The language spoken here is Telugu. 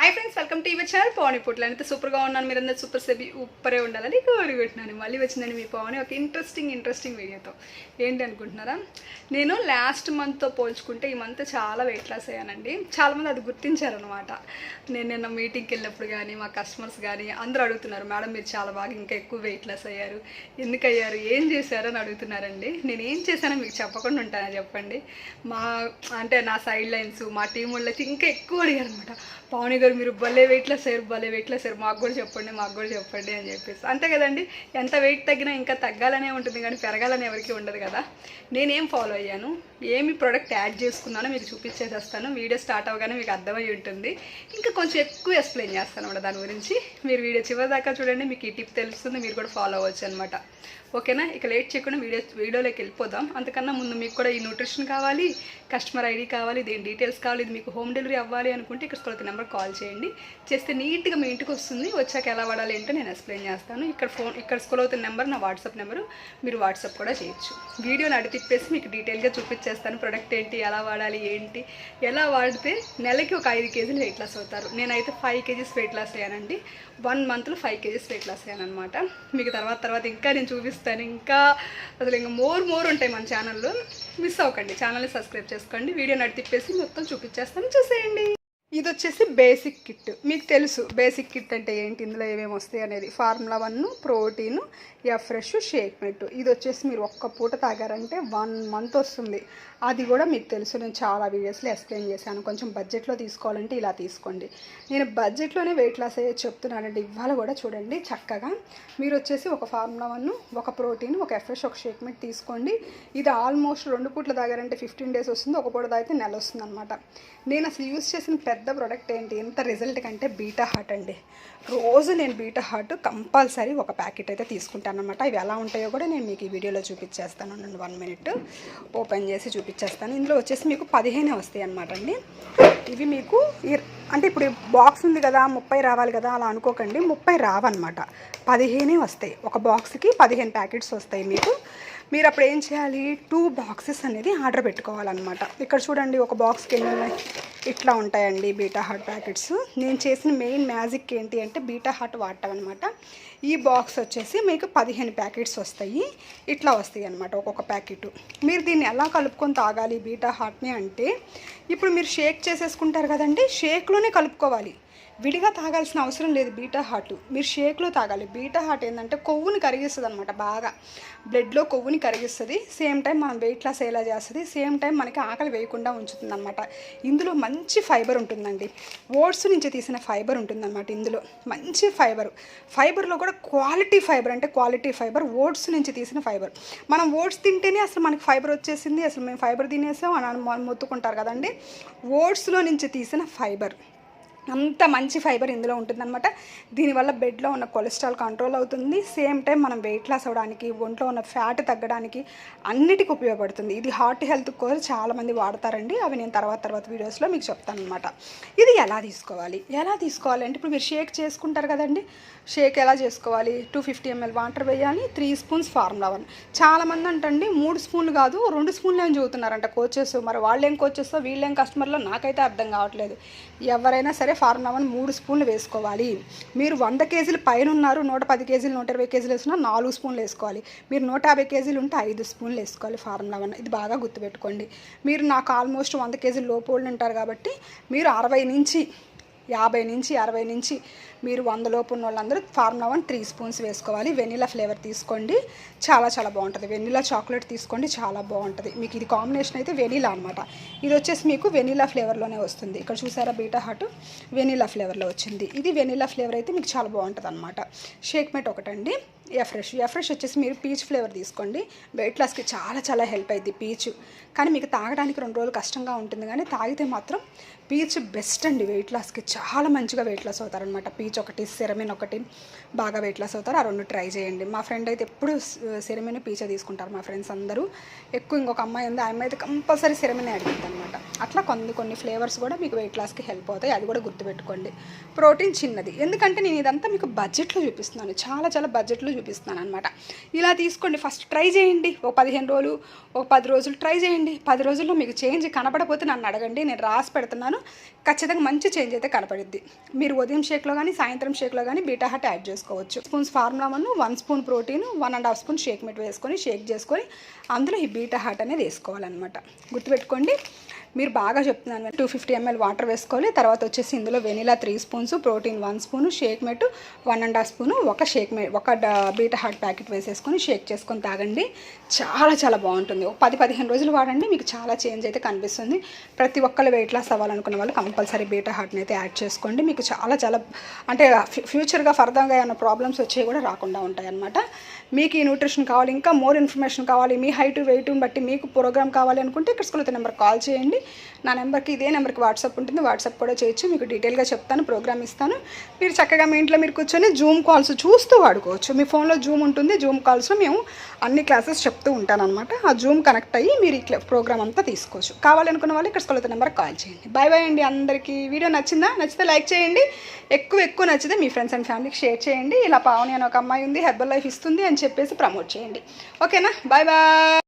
Hi friends welcome to your channel Pavan Putla అయితే సూపర్గా ఉన్నాను. మీరందరూ సూపర్ సెబి ఉప్పరే ఉండాలని కోరుకుంటున్నాను. మళ్ళీ వచ్చిందండి మీ పవన్ ఒక ఇంట్రెస్టింగ్ ఇంట్రెస్టింగ్ వీడియోతో ఏంటి అనుకుంటున్నారా? నేను లాస్ట్ మంత్తో పోల్చుకుంటే ఈ మంత్ చాలా వెయిట్ లాస్ అయ్యానండి. చాలామంది అది గుర్తించారనమాట నేను నిన్న మీటింగ్కి వెళ్ళినప్పుడు కానీ మా కస్టమర్స్ కానీ అందరూ అడుగుతున్నారు మేడం మీరు చాలా బాగా ఇంకా ఎక్కువ వెయిట్ లాస్ అయ్యారు. ఎందుకు అయ్యారు? ఏం చేశారు? అని అడుగుతున్నారండి. నేను ఏం చేశానో మీకు చెప్పకుండా ఉంటానని చెప్పండి. మా అంటే నా సైడ్ లైన్స్ మా టీం వాళ్ళకి ఇంకా ఎక్కువ అడిగారు అనమాట పవని గారు మీరు భలే వెయిట్లో సార్ భలే వెయిట్లో సార్ మాకు కూడా చెప్పండి మాకు కూడా చెప్పండి అని చెప్పేసి. అంతే కదండి ఎంత వెయిట్ తగ్గినా ఇంకా తగ్గాలనే ఉంటుంది కానీ పెరగాలని ఎవరికి ఉండదు కదా. నేనేం ఫాలో అయ్యాను ఏమి ప్రోడక్ట్ యాడ్ చేసుకున్నానో మీకు చూపించేసేస్తాను. వీడియో స్టార్ట్ అవ్వగానే మీకు అర్థమై ఉంటుంది. ఇంకా కొంచెం ఎక్కువ ఎక్స్ప్లెయిన్ చేస్తాను కూడా దాని గురించి. మీరు వీడియో చివరి దాకా చూడండి మీకు ఈ టిప్ తెలుస్తుంది మీరు కూడా ఫాలో అవ్వచ్చు అనమాట ఓకేనా? ఇక లేట్ చేయకుండా వీడియో వీడియోలోకి వెళ్ళిపోదాం. అంతకన్నా ముందు మీకు కూడా ఈ న్యూట్రిషన్ కావాలి కస్టమర్ ఐడి కావాలి దీని డీటెయిల్స్ కావాలి ఇది మీకు హోమ్ డెలివరీ అవ్వాలి అనుకుంటే ఇక్కడ నెంబర్ కాల్ చేయండి. చేస్తే నీట్గా మీ ఇంటికి వస్తుంది. వచ్చాక ఎలా వాడాలి ఏంటో నేను ఎక్స్ప్లెయిన్ చేస్తాను. ఇక్కడ ఫోన్ ఇక్కడ స్కూల్ అవుతున్న నెంబర్ నా వాట్సాప్ నెంబరు. మీరు వాట్సాప్ కూడా చేయొచ్చు. వీడియోని అడి తిప్పేసి మీకు డీటెయిల్గా చూపించేస్తాను. ప్రొడక్ట్ ఏంటి ఎలా వాడాలి ఏంటి ఎలా వాడితే నెలకి ఒక ఐదు కేజీలు వెయిట్ లాస్ అవుతారు. నేనైతే ఫైవ్ కేజీస్ వెయిట్ లాస్ అయ్యానండి. వన్ మంత్లో ఫైవ్ కేజీస్ వెయిట్ లాస్ అయ్యాను అనమాట మీకు తర్వాత తర్వాత ఇంకా నేను చూపిస్తాను. ఇంకా అసలు ఇంకా మోర్ మోర్ ఉంటాయి మన ఛానల్లో. మిస్ అవ్వకండి. ఛానల్ని సబ్స్క్రైబ్ చేసుకోండి. వీడియో నడి తిప్పేసి మొత్తం చూపించేస్తాను. చూసేయండి. ఇది వచ్చేసి బేసిక్ కిట్. మీకు తెలుసు బేసిక్ కిట్ అంటే ఏంటి ఇందులో ఏమేమి వస్తాయి అనేది. ఫార్ములా వన్ ప్రోటీన్ ఎఫ్రెష్ ఫ్రెష్ షేక్ మెట్ ఇది వచ్చేసి మీరు ఒక్క పూట తాగారంటే వన్ మంత్ వస్తుంది. అది కూడా మీకు తెలుసు నేను చాలా వీడియోస్లో ఎక్స్ప్లెయిన్ చేశాను. కొంచెం బడ్జెట్లో తీసుకోవాలంటే ఇలా తీసుకోండి. నేను బడ్జెట్లోనే వెయిట్ లాస్ అయ్యే చెప్తున్నానండి ఇవాళ కూడా చూడండి చక్కగా. మీరు వచ్చేసి ఒక ఫార్ములా వన్ ఒక ప్రోటీన్ ఒక ఎఫ్రెష్ ఒక షేక్మెంట్ తీసుకోండి. ఇది ఆల్మోస్ట్ రెండు పూట్ల తాగారంటే ఫిఫ్టీన్ డేస్ వస్తుంది ఒక పూట తాగితే నెల వస్తుంది అనమాట నేను అసలు యూస్ చేసిన పెద్ద ప్రోడక్ట్ ఏంటి ఎంత రిజల్ట్ కంటే బీటా హార్ట్ అండి. రోజు నేను బీటా హార్ట్ కంపల్సరీ ఒక ప్యాకెట్ అయితే తీసుకుంటాను అనమాట ఇవి ఎలా ఉంటాయో కూడా నేను మీకు ఈ వీడియోలో చూపించేస్తాను. వన్ మినిట్ ఓపెన్ చేసి చూపించేస్తాను ఇందులో వచ్చేసి మీకు పదిహేనే వస్తాయి అనమాట అండి. ఇవి మీకు అంటే ఇప్పుడు బాక్స్ ఉంది కదా ముప్పై రావాలి కదా అలా అనుకోకండి. ముప్పై రావన్నమాట. పదిహేనే వస్తాయి. ఒక బాక్స్కి పదిహేను ప్యాకెట్స్ వస్తాయి మీకు. మీరు అప్పుడు ఏం చేయాలి? టూ బాక్సెస్ అనేది ఆర్డర్ పెట్టుకోవాలన్నమాట. ఇక్కడ చూడండి ఒక బాక్స్కి ఎన్ని ఉన్నాయి? ఇట్లా ఉంటాయండి బీటా హార్ట్ ప్యాకెట్స్. నేను చేసిన మెయిన్ మ్యాజిక్ ఏంటి అంటే బీటా హార్ట్ వాడటం అనమాట ఈ బాక్స్ వచ్చేసి మీకు పదిహేను ప్యాకెట్స్ వస్తాయి. ఇట్లా వస్తాయి అనమాట ఒక్కొక్క ప్యాకెట్. మీరు దీన్ని ఎలా కలుపుకొని తాగాలి బీటా హార్ట్ని అంటే ఇప్పుడు మీరు షేక్ చేసేసుకుంటారు కదండి షేక్లోనే కలుపుకోవాలి. విడిగా తాగాల్సిన అవసరం లేదు బీటా హార్ట్. మీరు షేక్లో తాగాలి. బీటా హార్ట్ ఏంటంటే కొవ్వుని కరిగిస్తుంది అనమాట బాగా. బ్లడ్లో కొవ్వుని కరిగిస్తుంది. సేమ్ టైం మనం వెయిట్ లాస్ అయ్యేలా చేస్తుంది? సేమ్ టైం మనకి ఆకలి వేయకుండా ఉంచుతుంది అనమాట ఇందులో మంచి ఫైబర్ ఉంటుందండి. ఓట్స్ నుంచి తీసిన ఫైబర్ ఉంటుందన్నమాట ఇందులో. మంచి ఫైబర్. ఫైబర్లో కూడా క్వాలిటీ ఫైబర్ అంటే క్వాలిటీ ఫైబర్. ఓట్స్ నుంచి తీసిన ఫైబర్. మనం ఓట్స్ తింటేనే అసలు మనకి ఫైబర్ వచ్చేసింది. అసలు మేము ఫైబర్ తినేసాం అని మొత్తుకుంటారు కదండి. ఓట్స్లో నుంచి తీసిన ఫైబర్. అంత మంచి ఫైబర్ ఇందులో ఉంటుందన్నమాట. దీనివల్ల బెడ్లో ఉన్న కొలెస్ట్రాల్ కంట్రోల్ అవుతుంది. సేమ్ టైం మనం వెయిట్ లాస్ అవ్వడానికి ఒంట్లో ఉన్న ఫ్యాట్ తగ్గడానికి అన్నిటికీ ఉపయోగపడుతుంది. ఇది హార్ట్ హెల్త్ కోసం చాలామంది వాడతారండి. అవి నేను తర్వాత తర్వాత వీడియోస్లో మీకు చెప్తాను అనమాట ఇది ఎలా తీసుకోవాలి? ఎలా తీసుకోవాలి అంటే ఇప్పుడు మీరు షేక్ చేసుకుంటారు కదండి. షేక్ ఎలా చేసుకోవాలి? టూ ఫిఫ్టీ ఎంఎల్ వాటర్ వేయాలి. Three spoons formula one. చాలామంది అంటండి మూడు స్పూన్లు కాదు రెండు స్పూన్లు ఏం చదువుతున్నారంట కోచెస్. మరి వాళ్ళేం కోచెస్తో కోచెస్? వీళ్ళేం కస్టమర్లో? నాకైతే అర్థం కావట్లేదు. ఎవరైనా సరే ఫార్ములా మూడు స్పూన్లు వేసుకోవాలి. మీరు వంద కేజీలు పైన ఉన్నారు నూట పది కేజీలు నూట ఇరవై కేజీలు వేసుకున్నా నాలుగు స్పూన్లు వేసుకోవాలి. మీరు నూట యాభై కేజీలు ఉంటే ఐదు స్పూన్లు వేసుకోవాలి ఫార్ములా ఇది బాగా గుర్తుపెట్టుకోండి. మీరు నాకు ఆల్మోస్ట్ వంద కేజీలు లోపు వాళ్ళు ఉంటారు కాబట్టి మీరు అరవై నుంచి యాభై నుంచి అరవై నుంచి మీరు వంద లోపు ఉన్న వాళ్ళందరూ ఫార్ములా వన్ త్రీ స్పూన్స్ వేసుకోవాలి. వెనిలా ఫ్లేవర్ తీసుకోండి. చాలా చాలా బాగుంటుంది. వెనిలా చాక్లెట్ తీసుకోండి. చాలా బాగుంటుంది. మీకు ఇది కాంబినేషన్ అయితే వెనిలా అనమాట ఇది వచ్చేసి మీకు వెనిలా ఫ్లేవర్లోనే వస్తుంది. ఇక్కడ చూసారా బీటా హాట్? వెనిలా ఫ్లేవర్లో వచ్చింది. ఇది వెనిలా ఫ్లేవర్ అయితే మీకు చాలా బాగుంటుంది అనమాట షేక్ మెట్ ఒకటండి. ఎఫ్రెష్ ఎఫ్రెష్ వచ్చేసి మీరు పీచ్ ఫ్లేవర్ తీసుకోండి. వెయిట్ లాస్కి చాలా చాలా హెల్ప్ అయింది పీచ్. కానీ మీకు తాగడానికి రెండు రోజులు కష్టంగా ఉంటుంది కానీ తాగితే మాత్రం పీచ్ బెస్ట్ అండి. వెయిట్ లాస్కి చాలా మంచిగా వెయిట్ లాస్ అవుతారనమాట పీచ్ ఒకటి సిరమిన్ ఒకటి బాగా వెయిట్ లాస్ అవుతారు. ఆ రెండు ట్రై చేయండి. మా ఫ్రెండ్ అయితే ఎప్పుడు సిరమిన్ పీచే తీసుకుంటారు మా ఫ్రెండ్స్ అందరూ. ఎక్కువ ఇంకొక అమ్మాయి ఉంది. ఆ అమ్మాయి అయితే కంపల్సరీ సిరమినే అడిగింది అనమాట అట్లా కొన్ని కొన్ని ఫ్లేవర్స్ కూడా మీకు వెయిట్ లాస్కి హెల్ప్ అవుతాయి. అది కూడా గుర్తుపెట్టుకోండి. ప్రోటీన్ చిన్నది. ఎందుకంటే నేను ఇదంతా మీకు బడ్జెట్లో చూపిస్తున్నాను. చాలా చాలా బడ్జెట్లో చూపిస్తున్నాను అనమాట ఇలా తీసుకోండి. ఫస్ట్ ట్రై చేయండి. ఒక పదిహేను రోజులు ఒక పది రోజులు ట్రై చేయండి. పది రోజుల్లో మీకు చేంజ్ కనపడపోతే నన్ను అడగండి. నేను రాసి పెడుతున్నాను. ఖచ్చితంగా మంచి చేంజ్ అయితే కనపడుద్ది. మీరు ఉదయం షేక్లో కానీ సాయంత్రం షేక్లో కానీ బీటా హట్ యాడ్ చేసుకోవచ్చు. Spoons formula one one spoon protein one and half spoon shake mate వేసుకొని షేక్ చేసుకొని అందులో ఈ బీటా హాట్ అనేది వేసుకోవాలన్నమాట. గుర్తుపెట్టుకోండి. మీరు బాగా చెప్తున్నాను టూ ఫిఫ్టీ ఎంఎల్ వాటర్ వేసుకోవాలి. తర్వాత వచ్చేసి ఇందులో vanilla three spoons protein one spoon shake mate one and half spoon ఒక షేక్ మెట్ ఒక డ- బీటా హాట్ ప్యాకెట్ వేసేసుకొని షేక్ చేసుకొని తాగండి. చాలా చాలా బాగుంటుంది. ఒక పది పదిహేను రోజులు వాడండి మీకు చాలా చేంజ్ అయితే కనిపిస్తుంది. ప్రతి ఒక్కళ్ళు వెయిట్ లాస్ అవ్వాలనుకున్న వాళ్ళు కంపల్సరీ బీటా హార్ట్ని అయితే యాడ్ చేసుకోండి. మీకు చాలా చాలా అంటే ఫ్యూచర్గా ఫర్దర్గా ఏమైనా ప్రాబ్లమ్స్ వచ్చేవి కూడా రాకుండా ఉంటాయి అన్నమాట మీకు ఈ న్యూట్రిషన్ కావాలి ఇంకా మోర్ ఇన్ఫర్మేషన్ కావాలి మీ హైట్ వెయిట్ని బట్టి మీకు ప్రోగ్రామ్ కావాలి అనుకుంటే ఇక్కడ స్కూల్ నెంబర్ కాల్ చేయండి. నా నెంబర్కి ఇదే నెంబర్కి వాట్సాప్ ఉంటుంది వాట్సాప్ కూడా చేయొచ్చు. మీకు డీటెయిల్గా చెప్తాను ప్రోగ్రామ్ ఇస్తాను. మీరు చక్కగా మీ ఇంట్లో మీరు కూర్చొని జూమ్ కాల్స్ చూస్తూ వాడుకోవచ్చు. మీ ఫోన్లో జూమ్ ఉంటుంది జూమ్ కాల్స్లో మేము అన్ని క్లాసెస్ చెప్తూ ఉంటాను అనమాట ఆ జూమ్ కనెక్ట్ అయ్యి మీరు ఈ ప్రోగ్రామ్ అంతా తీసుకోవచ్చు. కావాలనుకున్న వాళ్ళు ఇక్కడ స్కూల్ నెంబర్ కాల్ చేయండి. బాయ్ బాయ్ అండి అందరికీ. వీడియో నచ్చిందా? నచ్చితే లైక్ చేయండి. ఎక్కువ ఎక్కువ నచ్చితే మీ ఫ్రెండ్స్ అండ్ ఫ్యామిలీకి షేర్ చేయండి. ఇలా పావని అని ఒక అమ్మాయి ఉంది హెర్బల్ లైఫ్ ఇస్తుంది అని చెప్పేసి ప్రమోట్ చేయండి. ఓకేనా బాయ్ బాయ్